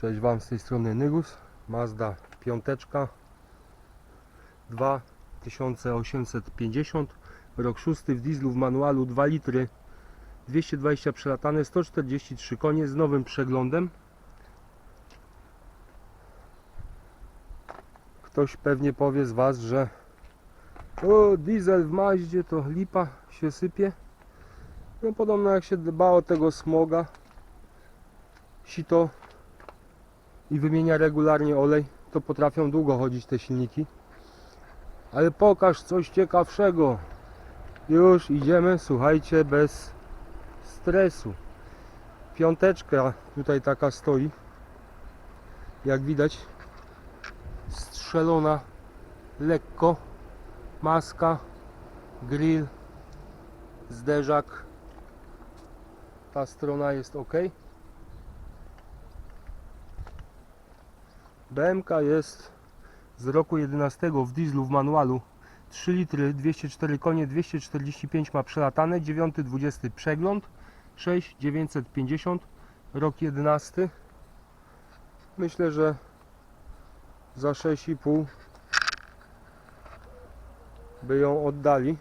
Cześć Wam z tej strony Nygus, Mazda piąteczka 2850 rok 6 w dieslu w manualu 2 litry 220 przelatane 143 konie z nowym przeglądem. Ktoś pewnie powie z Was, że o diesel w Maździe to lipa się sypie. No podobno jak się dba o tego smoga sito i wymienia regularnie olej, to potrafią długo chodzić te silniki. Ale pokaż coś ciekawszego. Już idziemy, słuchajcie, bez stresu. Piąteczka tutaj taka stoi. Jak widać, strzelona lekko. Maska, grill, zderzak. Ta strona jest ok. BMK jest z roku 11 w dieslu w manualu. 3 litry 204 konie 245 ma przelatane 9-20 przegląd 6950 rok 11 myślę, że za 6,5 by ją oddali.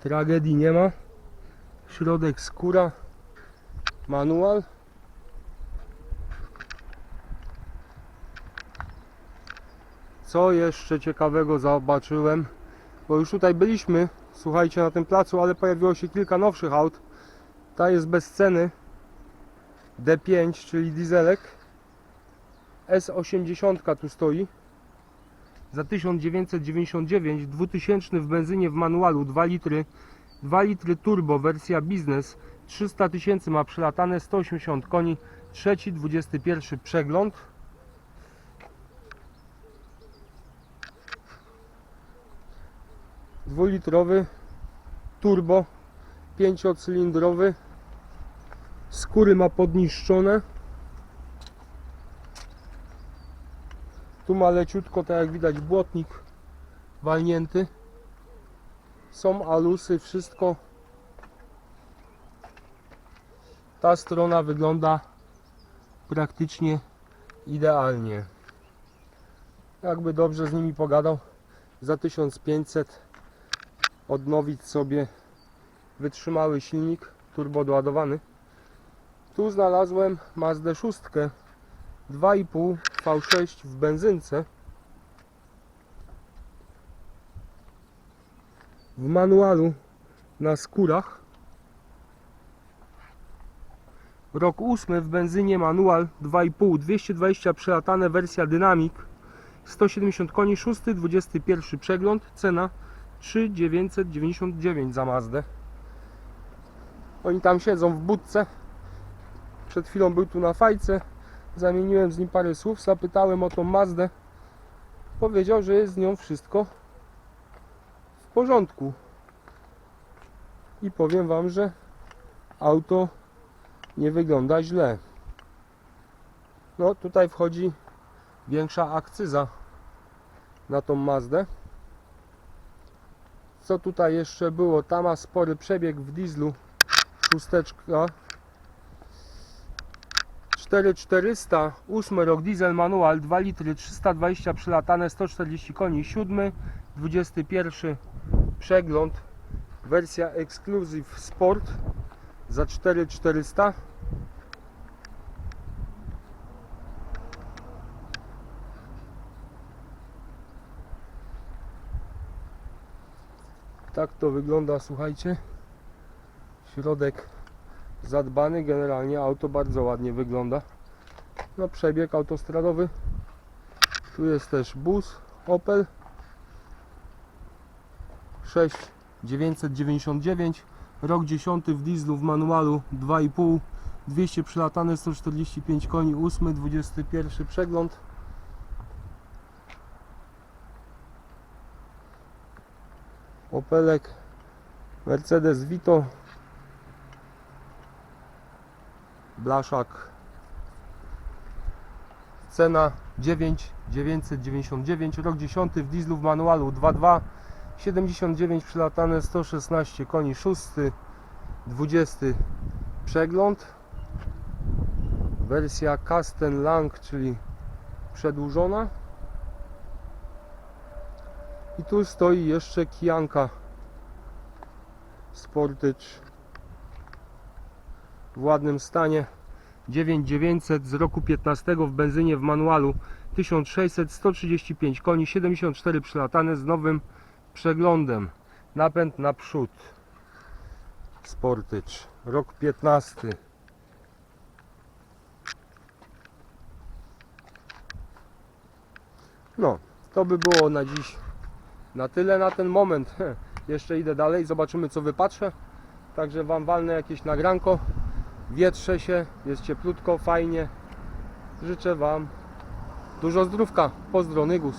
Tragedii nie ma. Środek skóra manual Co jeszcze ciekawego zobaczyłem? Bo już tutaj byliśmy, słuchajcie, na tym placu, ale pojawiło się kilka nowszych aut. Ta jest bez ceny. D5, czyli dieselek. S80 tu stoi. Za 1999, 2000 w benzynie w manualu, 2 litry. 2 litry turbo, wersja biznes. 300 tysięcy ma przelatane, 180 koni. Trzeci, 21 przegląd. Dwulitrowy turbo pięciocylindrowy. Skóry ma podniszczone. Tu ma leciutko tak jak widać błotnik walnięty. Są alusy wszystko. Ta strona wygląda praktycznie idealnie. Jakby dobrze z nimi pogadał za 1500 odnowić sobie wytrzymały silnik turbo doładowany. Tu znalazłem Mazdę 6 2,5 V6 w benzynce w manualu na skórach rok 8 w benzynie manual 2,5 220 przelatane wersja Dynamic 170 koni 6 21 przegląd cena 3999 za Mazdę. Oni tam siedzą w budce. Przed chwilą był tu na fajce. Zamieniłem z nim parę słów, zapytałem o tą Mazdę. Powiedział, że jest z nią wszystko w porządku. I powiem Wam, że auto nie wygląda źle. No tutaj wchodzi większa akcyza na tą Mazdę. Co tutaj jeszcze było? Ta ma spory przebieg w dieslu. Szósteczka. 4400, 8 rok diesel manual, 2 litry, 320 przylatane, 140 koni, 7, 21 przegląd, wersja Exclusive Sport za 4400. Tak to wygląda, słuchajcie. Środek zadbany, generalnie auto bardzo ładnie wygląda. No przebieg autostradowy. Tu jest też bus Opel 6999 rok 10 w dieslu w manualu 2,5 200 przylatane 145 koni 8 21 przegląd Opelek Mercedes Vito Blaszak Cena 9 999 Rok 10 w dieslu w manualu 2.2 79 przylatane 116 koni 6 20 przegląd wersja Casten Lang, czyli przedłużona. I tu stoi jeszcze kijanka Sportage w ładnym stanie. 9900 z roku 15 w benzynie w manualu. 1600 135 koni 74 przylatane z nowym przeglądem. Napęd naprzód. Sportage rok 15 no to by było na dziś na tyle na ten moment. Jeszcze idę dalej zobaczymy co wypatrzę. Także wam walnę jakieś nagranko. Wietrze się, jest cieplutko, fajnie. Życzę wam dużo zdrówka, pozdro Nygus